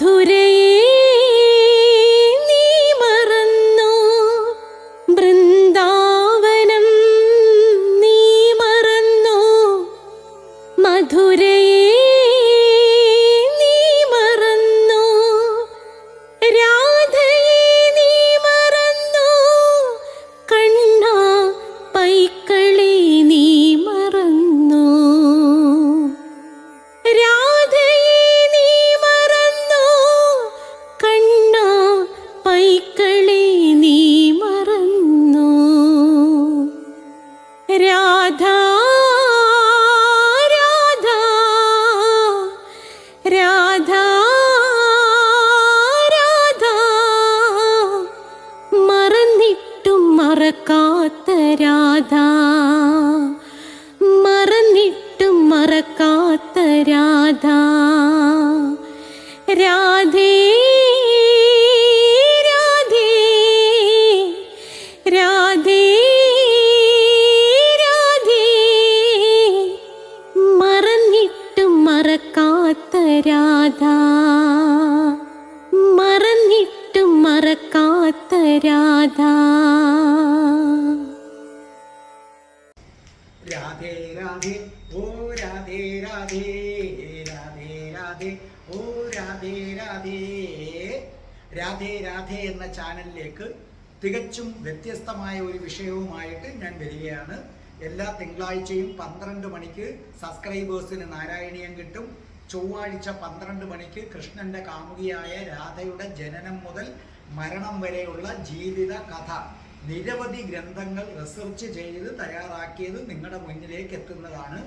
മധുരയെ രാധേ രാധേ രാധേ എന്ന ചാനലിലേക്ക് തികച്ചും വ്യത്യസ്തമായ ഒരു വിഷയവുമായിട്ട് ഞാൻ വരികയാണ്. എല്ലാ തിങ്കളാഴ്ചയും പന്ത്രണ്ട് മണിക്ക് സബ്സ്ക്രൈബേഴ്സിന് നാരായണീയം കിട്ടും. ചൊവ്വാഴ്ച പന്ത്രണ്ട് മണിക്ക് കൃഷ്ണന്റെ കാമുകിയായ രാധയുടെ ജനനം മുതൽ മരണം വരെയുള്ള ജീവിത കഥ. നിരവധി ഗ്രന്ഥങ്ങൾ റിസർച്ച് ചെയ്ത് തയ്യാറാക്കിയത് നിങ്ങളുടെ മുന്നിലേക്ക് എത്തുന്നതാണ്.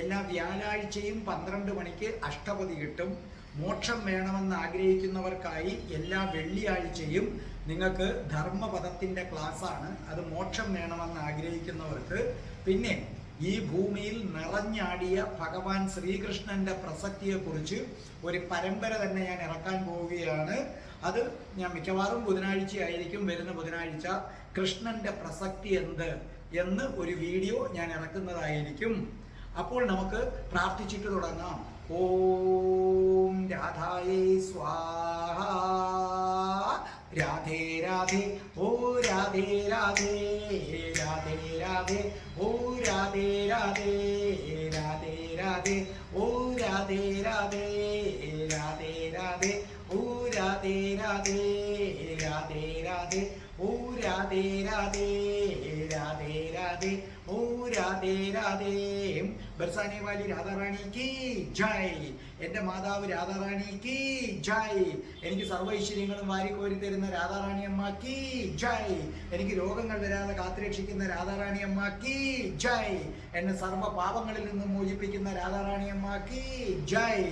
എല്ലാ വ്യാഴാഴ്ചയും പന്ത്രണ്ട് മണിക്ക് അഷ്ടപതി കിട്ടും. മോക്ഷം വേണമെന്ന് ആഗ്രഹിക്കുന്നവർക്കായി എല്ലാ വെള്ളിയാഴ്ചയും നിങ്ങൾക്ക് ധർമ്മപദത്തിന്റെ ക്ലാസ്സാണ്. അത് മോക്ഷം വേണമെന്ന് ആഗ്രഹിക്കുന്നവർക്ക് പിന്നെ ഈ ഭൂമിയിൽ നിറഞ്ഞാടിയ ഭഗവാൻ ശ്രീകൃഷ്ണന്റെ പ്രസക്തിയെക്കുറിച്ച് ഒരു പരമ്പര തന്നെ ഞാൻ ഇറക്കാൻ പോവുകയാണ്. അത് ഞാൻ മിക്കവാറും ബുധനാഴ്ച ആയിരിക്കും വരുന്ന ബുധനാഴ്ച. കൃഷ്ണന്റെ പ്രസക്തി എന്ത് എന്ന് ഒരു വീഡിയോ ഞാൻ ഇറക്കുന്നതായിരിക്കും. അപ്പോൾ നമുക്ക് പ്രാർത്ഥിച്ചിട്ട് തുടങ്ങാം. ഓം രാധായേ സ്വാഹ രാധേ രാധേ ഓ രാധേ രാധേ രാധേ രാധേ ഓ രാധേ രാധേ രാധേ രാധേ ഓ രാധേ രാധേ രാധേ രാധേ ഓ രാധേ രാധേ രാധേ രാധേ ഓ രാധേ രാധേ രാധേ രാധേ ഓ രാധേ രാധേ ബർസാനെ വാലി രാധാറാണി കി ജയ്. എന്റെ മാതാവ് രാധാറാണി കി ജയ്. എനിക്ക് സർവ ഐശ്വര്യങ്ങളും വാരിക്കോരി തരുന്ന രാധാറാണി അമ്മ കി ജയ്. എനിക്ക് രോഗങ്ങൾ വരാതെ കാത്തുരക്ഷിക്കുന്ന രാധാറാണി അമ്മ കി ജയ്. എന്നെ സർവ പാപങ്ങളിൽ നിന്നും മോചിപ്പിക്കുന്ന രാധാറാണി അമ്മ കി ജയ്.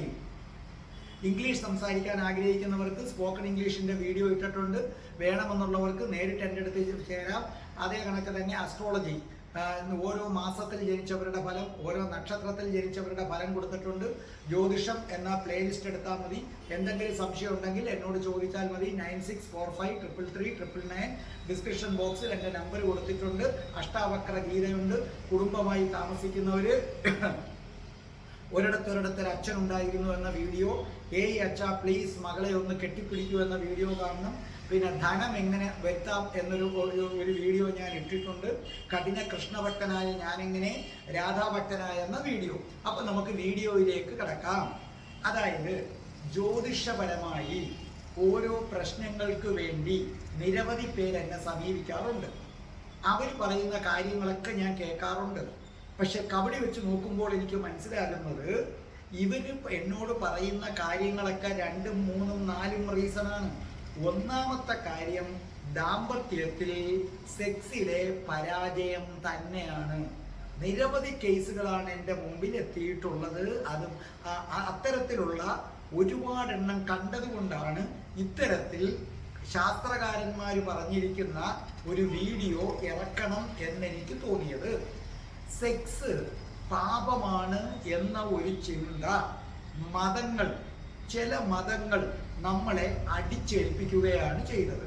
ഇംഗ്ലീഷ് സംസാരിക്കാൻ ആഗ്രഹിക്കുന്നവർക്ക് സ്പോക്കൺ ഇംഗ്ലീഷിന്റെ വീഡിയോ ഇട്ടിട്ടുണ്ട്. വേണമെന്നുള്ളവർക്ക് നേരിട്ട് എന്റെ അടുത്ത് ചേരാം. അതേ കണക്ക് തന്നെ അസ്ട്രോളജി ഓരോ മാസത്തിൽ ജനിച്ചവരുടെ ഫലം ഓരോ നക്ഷത്രത്തിൽ ജനിച്ചവരുടെ ഫലം കൊടുത്തിട്ടുണ്ട്. ജ്യോതിഷം എന്ന പ്ലേലിസ്റ്റ് എടുത്താൽ മതി. എന്തെങ്കിലും സംശയം ഉണ്ടെങ്കിൽ എന്നോട് ചോദിച്ചാൽ മതി. Nine six four five triple three triple nine description ബോക്സിൽ എന്റെ നമ്പർ കൊടുത്തിട്ടുണ്ട്. അഷ്ടാവക്ര ഗീതയുണ്ട്. കുടുംബമായി താമസിക്കുന്നവർ ഒരിടത്ത് ഒരിടത്തൊരു അച്ഛൻ ഉണ്ടായിരുന്നു എന്ന വീഡിയോ. ഏയ് അച്ഛ പ്ലീസ് മകളെ ഒന്ന് കെട്ടിപ്പിടിക്കൂ എന്ന വീഡിയോ കാണണം. പിന്നെ ധനം എങ്ങനെ വരുത്താം എന്നൊരു ഒരു വീഡിയോ ഞാൻ ഇട്ടിട്ടുണ്ട്. കഠിന കൃഷ്ണഭക്തനായ ഞാനെങ്ങനെ രാധാഭക്തനായ എന്ന വീഡിയോ. അപ്പൊ നമുക്ക് വീഡിയോയിലേക്ക് കിടക്കാം. അതായത് ജ്യോതിഷപരമായി ഓരോ പ്രശ്നങ്ങൾക്ക് വേണ്ടി നിരവധി പേര് എന്നെ സമീപിക്കാറുണ്ട്. അവർ പറയുന്ന കാര്യങ്ങളൊക്കെ ഞാൻ കേൾക്കാറുണ്ട്. പക്ഷെ കബഡി വെച്ച് നോക്കുമ്പോൾ എനിക്ക് മനസ്സിലാകുന്നത് ഇവർ എന്നോട് പറയുന്ന കാര്യങ്ങളൊക്കെ രണ്ടും മൂന്നും നാലും റീസണാണ് ഒന്നാമത്തെ കാര്യം ദാമ്പത്യത്തിൽ സെക്സിലെ പരാജയം തന്നെയാണ്. നിരവധി കേസുകളാണ് എന്റെ മുമ്പിൽ എത്തിയിട്ടുള്ളത് അതും അത്തരത്തിലുള്ള ഒരുപാടെണ്ണം കണ്ടതുകൊണ്ടാണ് ഇത്തരത്തിൽ ശാസ്ത്രകാരന്മാർ പറഞ്ഞിരിക്കുന്ന ഒരു വീഡിയോ ഇറക്കണം എന്നെനിക്ക് തോന്നിയത്. സെക്സ് പാപമാണ് എന്ന ഒരു ചിന്ത. മതങ്ങൾ ചില മതങ്ങൾ നമ്മളെ അടിച്ചേൽപ്പിക്കുകയാണ് ചെയ്തത്.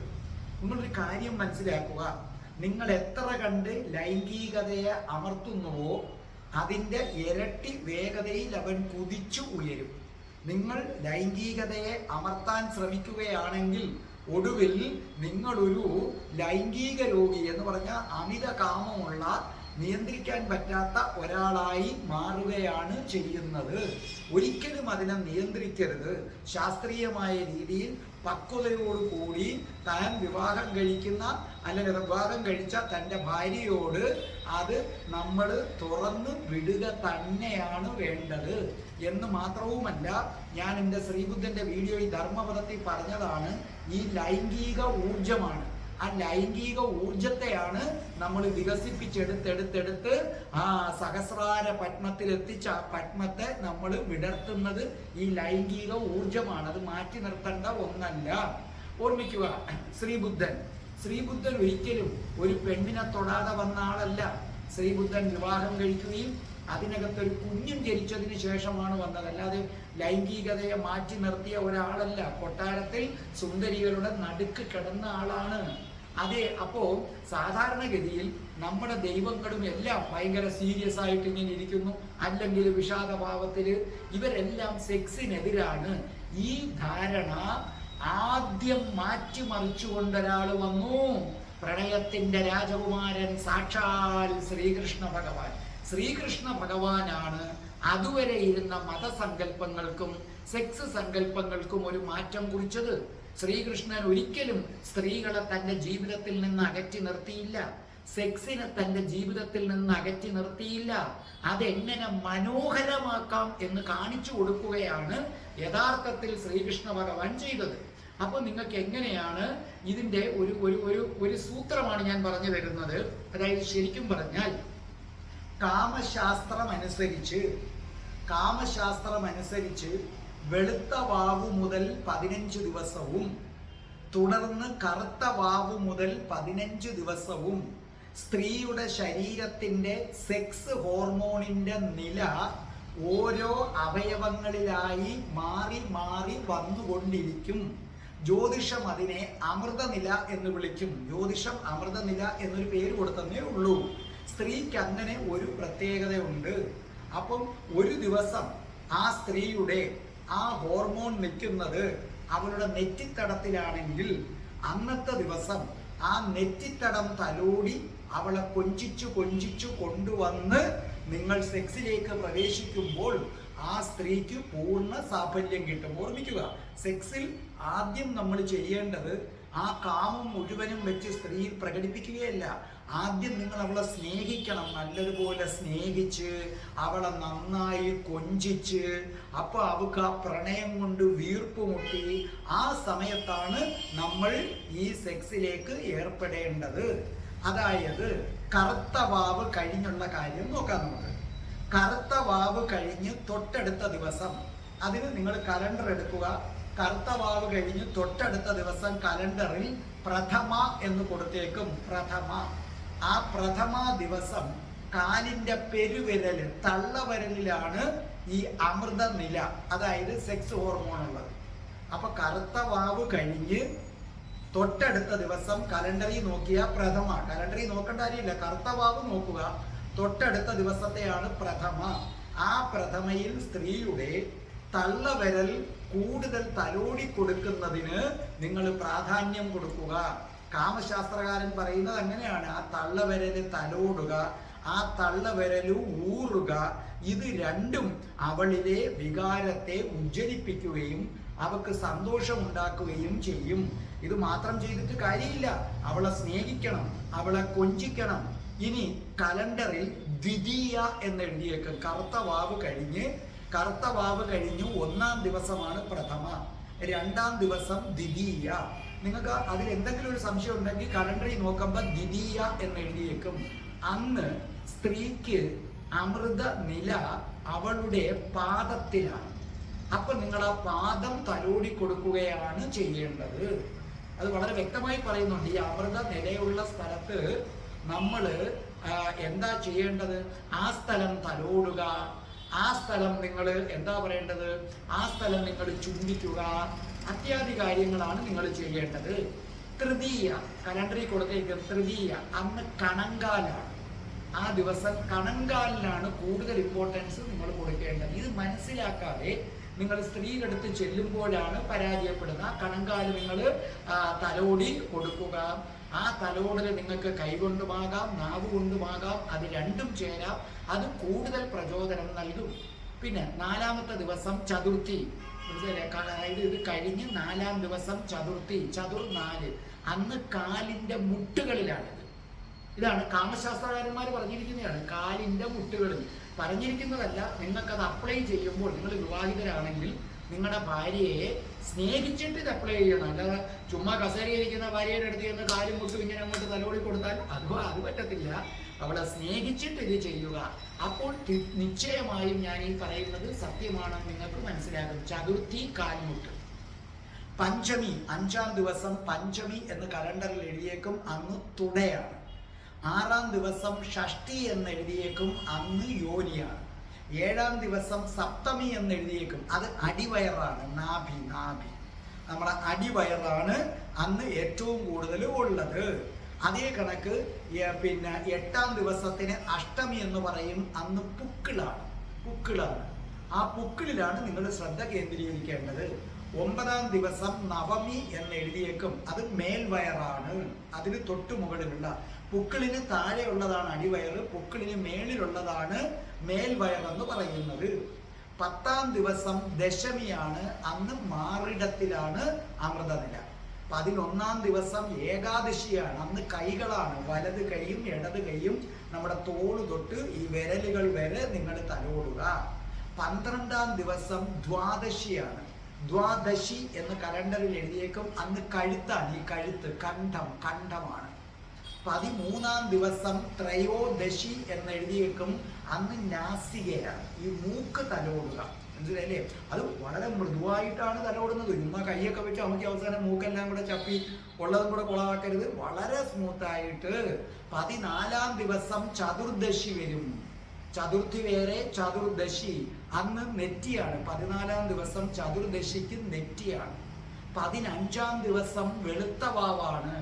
നിങ്ങളൊരു കാര്യം മനസ്സിലാക്കുക. നിങ്ങൾ എത്ര കണ്ട് ലൈംഗികതയെ അമർത്തുന്നുവോ അതിന്റെ ഇരട്ടി വേഗതയിൽ അവൻ കുതിച്ചു ഉയരും. നിങ്ങൾ ലൈംഗികതയെ അമർത്താൻ ശ്രമിക്കുകയാണെങ്കിൽ ഒടുവിൽ നിങ്ങളൊരു ലൈംഗിക രോഗി എന്ന് പറഞ്ഞ അമിത കാമമുള്ള നിയന്ത്രിക്കാൻ പറ്റാത്ത ഒരാളായി മാറുകയാണ് ചെയ്യുന്നത്. ഒരിക്കലും അതിനെ നിയന്ത്രിക്കരുത്. ശാസ്ത്രീയമായ രീതിയിൽ പക്വതയോടുകൂടി താൻ വിവാഹം കഴിക്കുന്ന അല്ലെങ്കിൽ വിവാഹം കഴിച്ച തന്റെ ഭാര്യയോട് അത് നമ്മൾ തുറന്ന് വിടുക തന്നെയാണ് വേണ്ടത് എന്ന് മാത്രവുമല്ല ഞാൻ എന്റെ ശ്രീബുദ്ധന്റെ വീഡിയോയിൽ ധർമ്മപദത്തിൽ പറഞ്ഞതാണ്. ഈ ലൈംഗിക ഊർജമാണ് ആ ലൈംഗിക ഊർജത്തെയാണ് നമ്മൾ വികസിപ്പിച്ചെടുത്തെടുത്തെടുത്ത് ആ സഹസ്രാര പത്മത്തിൽ എത്തിച്ച പത്മത്തെ നമ്മൾ വിടർത്തുന്നത് ഈ ലൈംഗിക ഊർജമാണ് അത് മാറ്റി നിർത്തേണ്ട ഒന്നല്ല. ഓർമ്മിക്കുക ശ്രീബുദ്ധൻ. ശ്രീബുദ്ധൻ ഒരിക്കലും ഒരു പെണ്ണിനെ തൊടാതെ വന്ന ആളല്ല. ശ്രീബുദ്ധൻ വിവാഹം കഴിക്കുകയും അതിനകത്ത് ഒരു കുഞ്ഞും ജനിച്ചതിന് ശേഷമാണ് വന്നത്. അല്ലാതെ ലൈംഗികതയെ മാറ്റി നിർത്തിയ ഒരാളല്ല. കൊട്ടാരത്തിൽ സുന്ദരികളുടെ നടുക്ക് കിടന്ന ആളാണ്. അതെ അപ്പോ സാധാരണഗതിയിൽ നമ്മുടെ ദൈവങ്ങളും എല്ലാം ഭയങ്കര സീരിയസ് ആയിട്ട് ഇങ്ങനെ ഇരിക്കുന്നു. അല്ലെങ്കിൽ വിഷാദഭാവത്തിൽ ഇവരെല്ലാം സെക്സിനെതിരാണ്. ഈ ധാരണ ആദ്യം മാറ്റിമറിച്ചുകൊണ്ട് ഒരാൾ വന്നു. പ്രണയത്തിന്റെ രാജകുമാരൻ സാക്ഷാൽ ശ്രീകൃഷ്ണ ഭഗവാൻ. ശ്രീകൃഷ്ണ ഭഗവാനാണ് അതുവരെ ഇരുന്ന മതസങ്കല്പങ്ങൾക്കും സെക്സ് സങ്കല്പങ്ങൾക്കും ഒരു മാറ്റം കുറിച്ചത്. ശ്രീകൃഷ്ണൻ ഒരിക്കലും സ്ത്രീകളെ തന്റെ ജീവിതത്തിൽ നിന്ന് അകറ്റി നിർത്തിയില്ല. സെക്സിനെ തന്റെ ജീവിതത്തിൽ നിന്ന് അകറ്റി നിർത്തിയില്ല. അതെങ്ങനെ മനോഹരമാക്കാം എന്ന് കാണിച്ചു കൊടുക്കുകയാണ് യഥാർത്ഥത്തിൽ ശ്രീകൃഷ്ണ ഭഗവാൻ ചെയ്തത്. അപ്പൊ നിങ്ങൾക്ക് എങ്ങനെയാണ് ഇതിന്റെ ഒരു ഒരു ഒരു ഒരു സൂത്രമാണ് ഞാൻ പറഞ്ഞു തരുന്നത്. അതായത് ശരിക്കും പറഞ്ഞാൽ കാമശാസ്ത്രം അനുസരിച്ച് കാമശാസ്ത്രം അനുസരിച്ച് വെളുത്ത വാവു മുതൽ പതിനഞ്ച് ദിവസവും തുടർന്ന് കറുത്ത വാവു മുതൽ പതിനഞ്ച് ദിവസവും സ്ത്രീയുടെ ശരീരത്തിന്റെ സെക്സ് ഹോർമോണിന്റെ നില ഓരോ അവയവങ്ങളിലായി മാറി മാറി വന്നുകൊണ്ടിരിക്കും. ജ്യോതിഷം അതിനെ അമൃതനില എന്ന് വിളിക്കും. ജ്യോതിഷം അമൃതനില എന്നൊരു പേര് കൊടുത്തന്നേ ഉള്ളൂ. സ്ത്രീക്ക് അങ്ങനെ ഒരു പ്രത്യേകതയുണ്ട്. അപ്പം ഒരു ദിവസം ആ സ്ത്രീയുടെ ആ ഹോർമോൺ നിൽക്കുന്നത് അവളുടെ നെറ്റിത്തടത്തിലാണെങ്കിൽ അന്നത്തെ ദിവസം ആ നെറ്റിത്തടം തലോടി അവളെ കൊഞ്ചിച്ചു കൊഞ്ചിച്ചു കൊണ്ടുവന്ന് നിങ്ങൾ സെക്സിലേക്ക് പ്രവേശിക്കുമ്പോൾ ആ സ്ത്രീക്ക് പൂർണ സാഫല്യം കിട്ടും. ഓർമ്മിക്കുക സെക്സിൽ ആദ്യം നമ്മൾ ചെയ്യേണ്ടത് ആ കാമം മുഴുവനും വെച്ച് സ്ത്രീയിൽ പ്രകടിപ്പിക്കുകയല്ല. ആദ്യം നിങ്ങൾ അവളെ സ്നേഹിക്കണം. നല്ലതുപോലെ സ്നേഹിച്ച് അവളെ നന്നായി കൊഞ്ചിച്ച് അപ്പൊ അവൾക്ക് ആ പ്രണയം കൊണ്ട് വീർപ്പ് മുട്ടി. ആ സമയത്താണ് നമ്മൾ ഈ സെക്സിലേക്ക് ഏർപ്പെടേണ്ടത്. അതായത് കറുത്ത വാവ് കഴിഞ്ഞുള്ള കാര്യം നോക്കാം നമുക്ക്. കറുത്ത വാവ് കഴിഞ്ഞ് തൊട്ടടുത്ത ദിവസം അതിന് നിങ്ങൾ കലണ്ടർ എടുക്കുക. കറുത്ത വാവ് കഴിഞ്ഞ് തൊട്ടടുത്ത ദിവസം കലണ്ടറിൽ പ്രഥമ എന്ന് കൊടുത്തേക്കും. പ്രഥമ. ആ പ്രഥമ ദിവസം കാലിന്റെ പെരുവിരൽ തള്ളവിരലിലാണ് ഈ അമൃത നില അതായത് സെക്സ് ഹോർമോൺ ഉള്ളത്. അപ്പൊ കറുത്ത വാവ് കഴിഞ്ഞ് തൊട്ടടുത്ത ദിവസം കലണ്ടറിൽ നോക്കിയ പ്രഥമ. കലണ്ടറിൽ നോക്കേണ്ട കാര്യമില്ല കറുത്ത വാവ് നോക്കുക. തൊട്ടടുത്ത ദിവസത്തെയാണ് പ്രഥമ. ആ പ്രഥമയിൽ സ്ത്രീയുടെ തള്ളവരൽ കൂടുതൽ തലോടി കൊടുക്കുന്നതിന് നിങ്ങൾ പ്രാധാന്യം കൊടുക്കുക. കാമശാസ്ത്രകാരൻ പറയുന്നത് അങ്ങനെയാണ്. ആ തള്ളവിരൽ തലോടുക ആ തള്ളവിരൽ ഊറുക. ഇത് രണ്ടും അവളിലെ വികാരത്തെ ഉജ്ജ്വലിപ്പിക്കുകയും അവക്ക് സന്തോഷം ഉണ്ടാക്കുകയും ചെയ്യും. ഇത് മാത്രം ചെയ്തിട്ട് കാര്യമില്ല. അവളെ സ്നേഹിക്കണം അവളെ കൊഞ്ചിക്കണം. ഇനി കലണ്ടറിൽ ദ്വിതീയ എന്ന് എഴുതിയേക്ക് കറുത്ത വാവ് കഴിഞ്ഞ് കറുത്ത വാവ് കഴിഞ്ഞു. ഒന്നാം ദിവസമാണ് പ്രഥമ. രണ്ടാം ദിവസം ദ്വിതീയ. നിങ്ങൾക്ക് അതിൽ എന്തെങ്കിലും ഒരു സംശയം ഉണ്ടെങ്കിൽ കലണ്ടറിൽ നോക്കുമ്പോൾ ദ്വിതീയ എന്ന് എഴുതിയേക്കും. അന്ന് സ്ത്രീക്ക് അമൃത നില അവളുടെ പാദത്തിലാണ്. അപ്പൊ നിങ്ങൾ ആ പാദം തലോടി കൊടുക്കുകയാണ് ചെയ്യേണ്ടത്. അത് വളരെ വ്യക്തമായി പറയുന്നുണ്ട്. ഈ അമൃത നിലയുള്ള സ്ഥലത്ത് നമ്മൾ എന്താ ചെയ്യേണ്ടത്? ആ സ്ഥലം തലോടുക. ആ സ്ഥലം നിങ്ങൾ എന്താ പറയേണ്ടത്? ആ സ്ഥലം നിങ്ങൾ ചുംബിക്കുക. അത്യാദി കാര്യങ്ങളാണ് നിങ്ങൾ ചെയ്യേണ്ടത്. തൃതീയ കലണ്ടറിൽ കൊടുത്തേക്ക് തൃതീയ അന്ന് കണങ്കാലാണ്. ആ ദിവസം കണങ്കാലിനാണ് കൂടുതൽ ഇമ്പോർട്ടൻസ് നിങ്ങൾ കൊടുക്കേണ്ടത്. ഇത് മനസ്സിലാക്കാതെ നിങ്ങൾ സ്ത്രീകടുത്ത് ചെല്ലുമ്പോഴാണ് പരാജയപ്പെടുന്നത്. ആ കണങ്കാൽ നിങ്ങൾ തലോടി കൊടുക്കുക. ആ തലോടൽ നിങ്ങൾക്ക് കൈകൊണ്ടുമാകാം നാവ് കൊണ്ടുമാകാം അത് രണ്ടും ചേരാം. അത് കൂടുതൽ പ്രചോദനം നൽകും. പിന്നെ നാലാമത്തെ ദിവസം ചതുർത്ഥി. അതായത് ഇത് കഴിഞ്ഞ് നാലാം ദിവസം ചതുർത്ഥി ചതുർ നാല്. അന്ന് കാലിന്റെ മുട്ടുകളിലാണിത്. ഇതാണ് കാമശാസ്ത്രകാരന്മാർ പറഞ്ഞിരിക്കുന്നതാണ് കാലിന്റെ മുട്ടുകളിൽ. പറഞ്ഞിരിക്കുന്നതല്ല അത് അപ്ലൈ ചെയ്യുമ്പോൾ നിങ്ങൾ വിവാഹിതരാണെങ്കിൽ നിങ്ങളുടെ ഭാര്യയെ സ്നേഹിച്ചിട്ട് ഇത് അപ്ലൈ ചെയ്യണം. അല്ലാതെ ചുമ്മാ കസേരയിരിക്കുന്ന ഭാര്യയുടെ അടുത്ത് ചെന്ന് കാലും മുട്ടും ഇങ്ങനെ അങ്ങോട്ട് തലോടി കൊടുത്താൽ അത് അത് പറ്റത്തില്ല. അവളെ സ്നേഹിച്ചിട്ട് ഇത് ചെയ്യുക. അപ്പോൾ നിശ്ചയമായും ഞാൻ ഈ പറയുന്നത് സത്യമാണെന്ന് നിങ്ങൾക്ക് മനസ്സിലാകും. ചതുർത്ഥി കാൽമുട്ട്. പഞ്ചമി. അഞ്ചാം ദിവസം പഞ്ചമി എന്ന് കലണ്ടറിൽ എഴുതിയേക്കും അന്ന് തുടയാണ്. ആറാം ദിവസം ഷഷ്ടി എന്ന് എഴുതിയേക്കും അന്ന് യോനിയാണ്. ഏഴാം ദിവസം സപ്തമി എന്ന് എഴുതിയേക്കും അത് അടിവയറാണ്. നാഭി നാഭി. നമ്മുടെ അടിവയറാണ് അന്ന് ഏറ്റവും കൂടുതൽ ഉള്ളത്. അതേ കണക്ക് പിന്നെ എട്ടാം ദിവസത്തിന് അഷ്ടമി എന്ന് പറയും അന്ന് പുക്കിളാണ്. പുക്കിളാണ്. ആ പുക്കിളിലാണ് നിങ്ങൾ ശ്രദ്ധ കേന്ദ്രീകരിക്കേണ്ടത്. ഒമ്പതാം ദിവസം നവമി എന്ന് എഴുതിയേക്കും. അത് മേൽവയറാണ്. അതിന് തൊട്ടു മുകളിലുള്ള പുക്കിളിന് താഴെയുള്ളതാണ് അടിവയറ് പുക്കിളിന് മേളിലുള്ളതാണ് മേൽവയർ എന്ന് പറയുന്നത്. പത്താം ദിവസം ദശമിയാണ്. അന്ന് മാറിടത്തിലാണ് അമൃതനില. പതിനൊന്നാം ദിവസം ഏകാദശിയാണ്. അന്ന് കൈകളാണ്. വലത് കൈയും ഇടത് കൈയും നമ്മുടെ തോൾ തൊട്ട് ഈ വിരലുകൾ വരെ നിങ്ങൾ തലോടുക. പന്ത്രണ്ടാം ദിവസം ദ്വാദശിയാണ്. ദ്വാദശി എന്ന് കലണ്ടറിൽ എഴുതിയേക്കും. അന്ന് കഴുത്താണ്. ഈ കഴുത്ത് കണ്ഠം കണ്ഠമാണ്. പതിമൂന്നാം ദിവസം ത്രയോദശി എന്ന് എഴുതിയേക്കും. അന്ന് നാസികയാണ്. ഈ മൂക്ക് തലോടുക. മനസ്സിലായില്ലേ? അത് വളരെ മൃദുവായിട്ടാണ് തലോടുന്നത്. ചുമ്മാ കൈയൊക്കെ വെച്ച് അമ്മയ്ക്ക് അവസാനം മൂക്കെല്ലാം കൂടെ ചപ്പി ഉള്ളതും കൂടെ കുളമാക്കരുത് വളരെ സ്മൂത്തായിട്ട് പതിനാലാം ദിവസം ചതുർദശി വരും. ചതുർഥി വേറെ ചതുർദശി അന്ന് നെറ്റിയാണ്. പതിനാലാം ദിവസം ചതുർദശിക്ക് നെറ്റിയാണ്. പതിനഞ്ചാം ദിവസം വെളുത്ത വാവാണ്.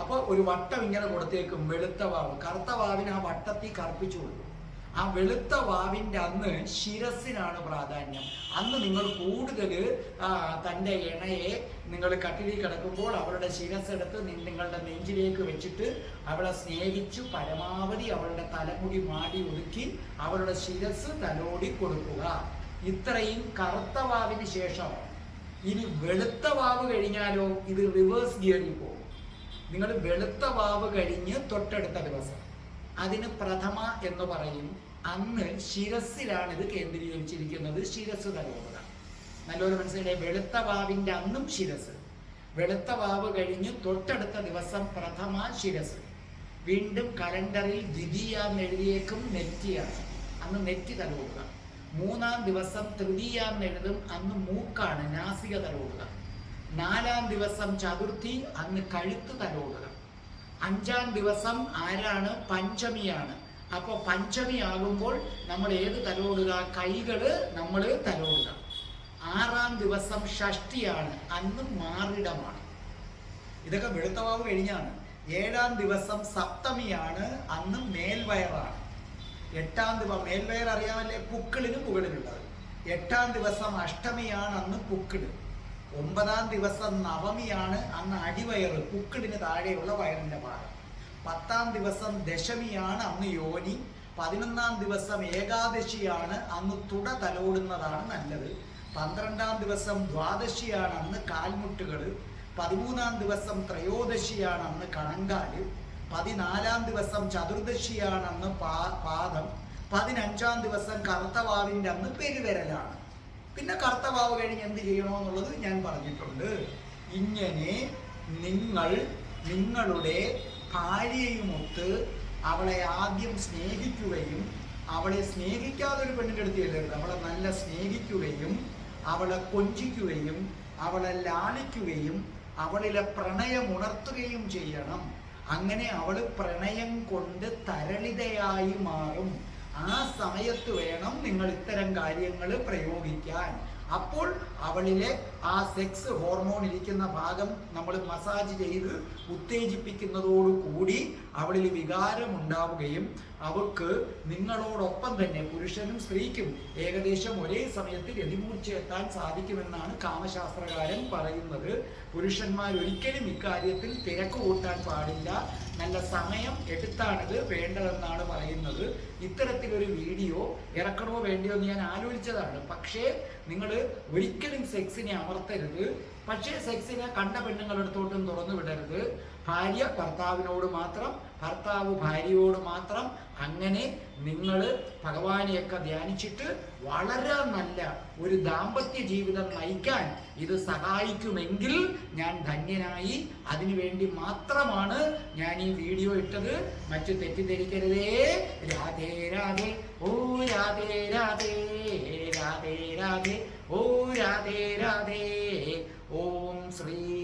അപ്പോൾ ഒരു വട്ടം ഇങ്ങനെ കൊടുത്തേക്കും വെളുത്ത വാവ്. കറുത്ത വാവിന് ആ വട്ടത്തിൽ കറുപ്പിച്ചു കൊടുക്കും. ആ വെളുത്ത വാവിന്റെ അന്ന് ശിരസിനാണ് പ്രാധാന്യം. അന്ന് നിങ്ങൾ കൂടുതൽ തന്റെ ഇണയെ നിങ്ങൾ കട്ടിലിൽ കിടക്കുമ്പോൾ അവളുടെ ശിരസ്സെടുത്ത് എടുത്ത് നിങ്ങളുടെ നെഞ്ചിലേക്ക് വെച്ചിട്ട് അവളെ സ്നേഹിച്ചു പരമാവധി അവളുടെ തലമുടി മാടി ഒതുക്കി അവളുടെ ശിരസ് തലോടി കൊടുക്കുക. ഇത്രയും കറുത്ത വാവിന് ശേഷം ഇനി വെളുത്ത വാവ് കഴിഞ്ഞാലോ? ഇത് റിവേഴ്സ് ഗിയറിൽ പോകും. നിങ്ങൾ വെളുത്ത വാവ് കഴിഞ്ഞ് തൊട്ടടുത്ത ദിവസം. അതിന് പ്രഥമ എന്ന് പറയും. അന്ന് ശിരസിലാണ് ഇത് കേന്ദ്രീകരിച്ചിരിക്കുന്നത്. ശിരസ് തലോപത നല്ലൊരു മനസ്സിലായി. വെളുത്ത വാവിന്റെ അന്നും ശിരസ് വെളുത്ത വാവ് കഴിഞ്ഞ് തൊട്ടടുത്ത ദിവസം പ്രഥമ ശിരസ് വീണ്ടും കലണ്ടറിൽ ദ്വിതീയ എഴുതിയേക്കും നെറ്റിയാണ്. അന്ന് നെറ്റി തലോടുക. മൂന്നാം ദിവസം തൃതീയ എഴുതും. അന്ന് മൂക്കാണ് നാസിക തലോടുക. നാലാം ദിവസം ചതുർത്ഥി അന്ന് കഴുത്ത് തലോടുക. അഞ്ചാം ദിവസം ആരാണ്? പഞ്ചമിയാണ്. അപ്പോൾ പഞ്ചമി ആകുമ്പോൾ നമ്മൾ ഏത് തലോടുക? കൈകൾ നമ്മൾ തലോടുക. ആറാം ദിവസം ഷഷ്ടിയാണ്. അന്ന് മാറിടമാണ്. ഇതൊക്കെ വെളുത്തവാവ് കഴിഞ്ഞാണ്. ഏഴാം ദിവസം സപ്തമിയാണ്. അന്ന് മേൽവയറാണ്. എട്ടാം ദിവസം മേൽവയർ അറിയാമല്ലേ? പുക്കിളിന് മുകളിലുള്ളത് എട്ടാം ദിവസം അഷ്ടമിയാണ് അന്ന് പുക്കിട് ഒമ്പതാം ദിവസം നവമിയാണ് അന്ന് അടിവയറ് കുക്കിടിന് താഴെയുള്ള വയറിന്റെ ഭാഗം പത്താം ദിവസം ദശമിയാണ് അന്ന് യോനി. പതിനൊന്നാം ദിവസം ഏകാദശിയാണ് അന്ന് തുട തലോടുന്നതാണ് നല്ലത്. പന്ത്രണ്ടാം ദിവസം ദ്വാദശിയാണ് അന്ന് കാൽമുട്ടുകൾ പതിമൂന്നാം ദിവസം ത്രയോദശിയാണ് അന്ന് കണങ്കാൽ. പതിനാലാം ദിവസം ചതുർദശിയാണ് അന്ന് പാ പാദം. പതിനഞ്ചാം ദിവസം കറുത്തവാവിന്റെ അന്ന് പെരുവിരലാണ്. പിന്നെ കർത്തവാവ് കഴിഞ്ഞ് എന്ത് ചെയ്യണമെന്നുള്ളത് ഞാൻ പറഞ്ഞിട്ടുണ്ട്. ഇങ്ങനെ നിങ്ങൾ നിങ്ങളുടെ ഭാര്യയുമൊത്ത് അവളെ ആദ്യം സ്നേഹിക്കുകയും അവളെ സ്നേഹിക്കാതെ ഒരു പെണ്ണിന്റെ അടുത്ത് ചെല്ലരുത്. അവളെ നല്ല സ്നേഹിക്കുകയും അവളെ കൊഞ്ചിക്കുകയും അവളെ ലാളിക്കുകയും അവളിലെ പ്രണയം ഉണർത്തുകയും ചെയ്യണം. അങ്ങനെ അവൾ പ്രണയം കൊണ്ട് തരളിതയായി മാറും. ആ സമയത്ത് വേണം നിങ്ങൾ ഇത്തരം കാര്യങ്ങൾ പ്രയോഗിക്കാൻ. അപ്പോൾ അവളിലെ ആ സെക്സ് ഹോർമോൺ ഇരിക്കുന്ന ഭാഗം നമ്മൾ മസാജ് ചെയ്ത് ഉത്തേജിപ്പിക്കുന്നതോടുകൂടി അവളിൽ വികാരം ഉണ്ടാവുകയും അവൾക്ക് നിങ്ങളോടൊപ്പം തന്നെ പുരുഷനും സ്ത്രീക്കും ഏകദേശം ഒരേ സമയത്ത് രതിമൂർച്ച എത്താൻ സാധിക്കുമെന്നാണ് കാമശാസ്ത്രകാരൻ പറയുന്നത്. പുരുഷന്മാർ ഒരിക്കലും ഇക്കാര്യത്തിൽ തിരക്ക് കൂട്ടാൻ പാടില്ല. നല്ല സമയം എടുത്താണിത് വേണ്ടതെന്നാണ് പറയുന്നത്. ഇത്തരത്തിലൊരു വീഡിയോ ഇറക്കണോ വേണ്ടിയോ എന്ന് ഞാൻ ആലോചിച്ചതാണ്. പക്ഷേ നിങ്ങൾ ഒരിക്കലും സെക്സിനെ അമർത്തരുത്. പക്ഷേ സെക്സിനെ കണ്ട പെണ്ണുങ്ങളെടുത്തോട്ടും തുറന്നു വിടരുത്. ഭാര്യ ഭർത്താവിനോട് മാത്രം ഭർത്താവ് ഭാര്യയോട് മാത്രം അങ്ങനെ നിങ്ങൾ ഭഗവാനെയൊക്കെ ധ്യാനിച്ചിട്ട് വളരെ നല്ല ഒരു ദാമ്പത്യ ജീവിതം നയിക്കാൻ ഇത് സഹായിക്കുമെങ്കിൽ ഞാൻ ധന്യനായി. അതിനുവേണ്ടി മാത്രമാണ് ഞാൻ ഈ വീഡിയോ ഇട്ടത്. മറ്റു തെറ്റിദ്ധരിക്കരുതേ. രാധേ രാധേ. ഓ രാധേ രാധേ. രാധേ രാധേ. ഓ രാധേ രാധേ. ഓം ശ്രീം